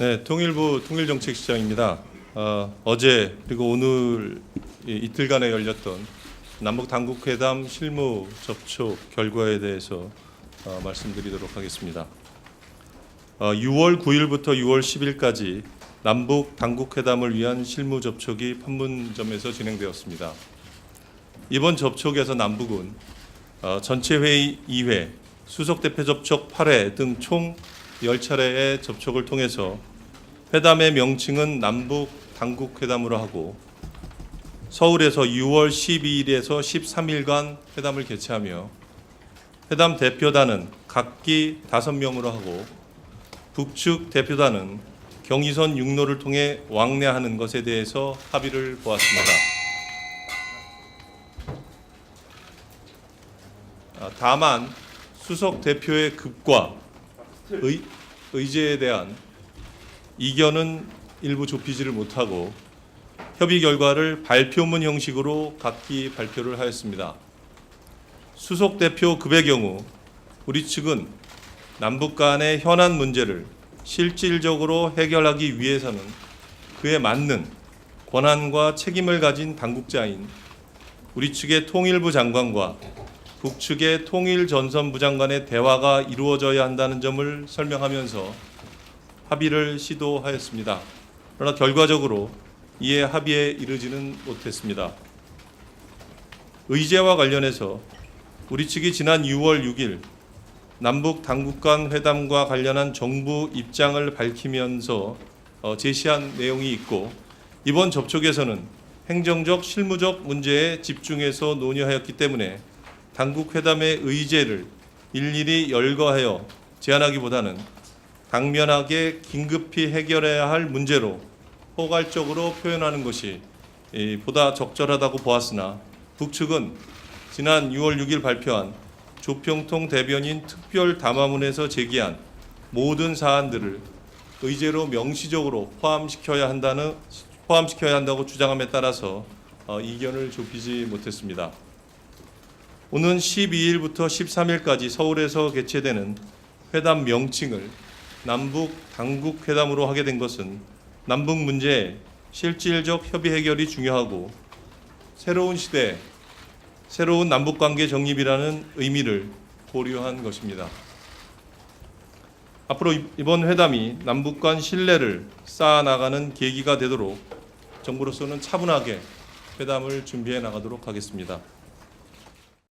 네, 통일부 통일정책시장입니다. 어, 어제 그리고 오늘 이- 이틀간에 열렸던 남북 당국회담 실무 접촉 결과에 대해서 어, 말씀드리도록 하겠습니다. 어, 6월 9일부터 6월 10일까지 남북 당국회담을 위한 실무 접촉이 판문점에서 진행되었습니다. 이번 접촉에서 남북은 어, 전체 회의 2회, 수석 대표 접촉 8회 등 총 10차례의 접촉을 통해서 회담의 명칭은 남북 당국 회담으로 하고 서울에서 6월 12일에서 13일간 회담을 개최하며 회담 대표단은 각기 5명으로 하고 북측 대표단은 경의선 육로를 통해 왕래하는 것에 대해서 합의를 보았습니다. 아, 다만 수석 대표의 급과 의, 의제에 대한 이견은 일부 좁히지를 못하고 협의 결과를 발표문 형식으로 각기 발표를 하였습니다. 수석 대표 급의 경우 우리 측은 남북 간의 현안 문제를 실질적으로 해결하기 위해서는 그에 맞는 권한과 책임을 가진 당국자인 우리 측의 통일부 장관과 북측의 통일전선부 장관의 대화가 이루어져야 한다는 점을 설명하면서 합의를 시도하였습니다. 그러나 결과적으로 이에 합의에 이르지는 못했습니다. 의제와 관련해서 우리 측이 지난 6월 6일 남북 당국 간 회담과 관련한 정부 입장을 밝히면서 어, 제시한 내용이 있고 이번 접촉에서는 행정적 실무적 문제에 집중해서 논의하였기 때문에 당국 회담의 의제를 일일이 열거하여 제안하기보다는 당면하게 긴급히 해결해야 할 문제로 포괄적으로 표현하는 것이 이, 보다 적절하다고 보았으나 북측은 지난 6월 6일 발표한 조평통 대변인 특별 담화문에서 제기한 모든 사안들을 의제로 명시적으로 포함시켜야 한다는 포함시켜야 한다고 주장함에 따라서 어, 이견을 좁히지 못했습니다. 오는 12일부터 13일까지 서울에서 개최되는 회담 명칭을 남북 당국 회담으로 하게 된 것은 남북 문제 실질적 협의 해결이 중요하고 새로운 시대 새로운 남북 관계 정립이라는 의미를 고려한 것입니다. 앞으로 이- 이번 회담이 남북 간 신뢰를 쌓아 나가는 계기가 되도록 정부로서는 차분하게 회담을 준비해 나가도록 하겠습니다.